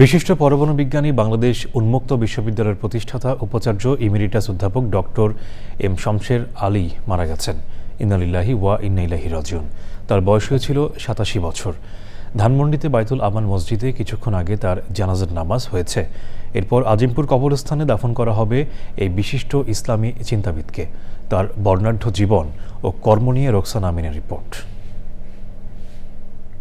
বিশিষ্ট পরমাণু বিজ্ঞানী বাংলাদেশ উন্মুক্ত বিশ্ববিদ্যালয়ের প্রতিষ্ঠাতা উপাচার্য ইমেরিটাস অধ্যাপক ডক্টর এম শমশের আলী মারা গেছেন। ইন্নালিল্লাহি ওয়া ইন্নাইলাহি রাজিউন। তার বয়স হয়েছিল সাতাশি বছর। ধানমন্ডিতে বাইতুল আমান মসজিদে কিছুক্ষণ আগে তার জানাজার নামাজ হয়েছে। এরপর আজিমপুর কবরস্থানে দাফন করা হবে এই বিশিষ্ট ইসলামী চিন্তাবিদকে। তার বর্ণাঢ্য জীবন ও কর্ম নিয়ে রোকসান আমিনের রিপোর্ট।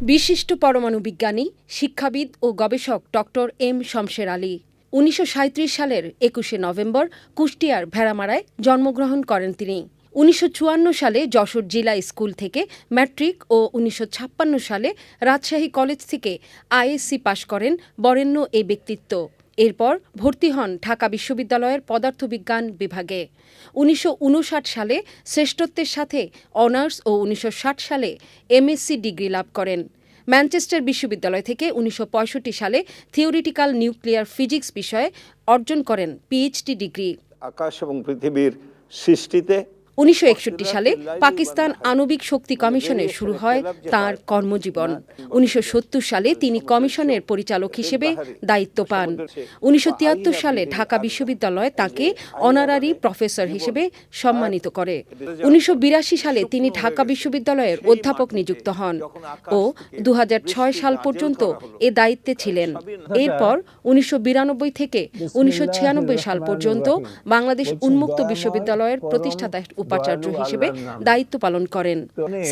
বিশিষ্ট পরমাণু বিজ্ঞানী, শিক্ষাবিদ ও গবেষক ডক্টর এম শমশের আলী। উনিশশো সাঁইত্রিশ সালের একুশে নভেম্বর কুষ্টিয়ার ভেড়ামারায় জন্মগ্রহণ করেন তিনি। উনিশশো চুয়ান্ন সালে যশোর জেলা স্কুল থেকে ম্যাট্রিক ও উনিশশো ছাপ্পান্ন সালে রাজশাহী কলেজ থেকে আইএসসি পাশ করেন বরেণ্য এই ব্যক্তিত্ব। এরপর ভর্তি হন ঢাকা বিশ্ববিদ্যালয়ের পদার্থবিজ্ঞান বিভাগে। উনিশশো উনষাট সালে শ্রেষ্ঠত্বের সাথে অনার্স ও উনিশশো ষাট সালে এমএসসি ডিগ্রি লাভ করেন। ম্যানচেস্টার বিশ্ববিদ্যালয় থেকে উনিশশো পঁয়ষট্টি সালে থিওরিটিক্যাল নিউক্লিয়ার ফিজিক্স বিষয়ে অর্জন করেন পিএইচডি ডিগ্রি। আকাশ এবং পৃথিবীর সৃষ্টিতে উনিশশো সালে পাকিস্তান আণবিক শক্তি কমিশনে শুরু হয় তার কর্মজীবন। উনিশশো সালে তিনি কমিশনের পরিচালক হিসেবে দায়িত্ব পান। উনিশশো সালে ঢাকা বিশ্ববিদ্যালয় তাকে অনারারি প্রফেসর হিসেবে সম্মানিত করে। উনিশশো বিরাশি সালে তিনি ঢাকা বিশ্ববিদ্যালয়ের অধ্যাপক নিযুক্ত হন ও দু হাজার ছয় সাল পর্যন্ত এ দায়িত্বে ছিলেন। এরপর উনিশশো বিরানব্বই থেকে উনিশশো ছিয়ানব্বই সাল পর্যন্ত বাংলাদেশ উন্মুক্ত বিশ্ববিদ্যালয়ের প্রতিষ্ঠাতা উপাচার্য হিসেবে দায়িত্ব পালন করেন।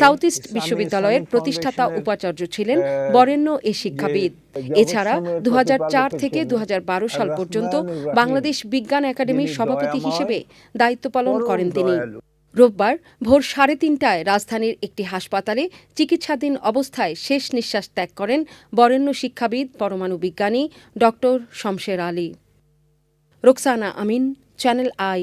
সাউথ ইস্ট বিশ্ববিদ্যালয়ের প্রতিষ্ঠাতা উপাচার্য ছিলেন বরেণ্য এ শিক্ষাবিদ। এছাড়া দু হাজার চার থেকে দু হাজার বারো সাল পর্যন্ত বাংলাদেশ বিজ্ঞান একাডেমির সভাপতি হিসেবে দায়িত্ব পালন করেন তিনি। রোববার ভোর সাড়ে তিনটায় রাজধানীর একটি হাসপাতালে চিকিৎসাধীন অবস্থায় শেষ নিঃশ্বাস ত্যাগ করেন বরেণ্য শিক্ষাবিদ পরমাণু বিজ্ঞানী doctor Shamsher Ali. Roksana Amin channel I.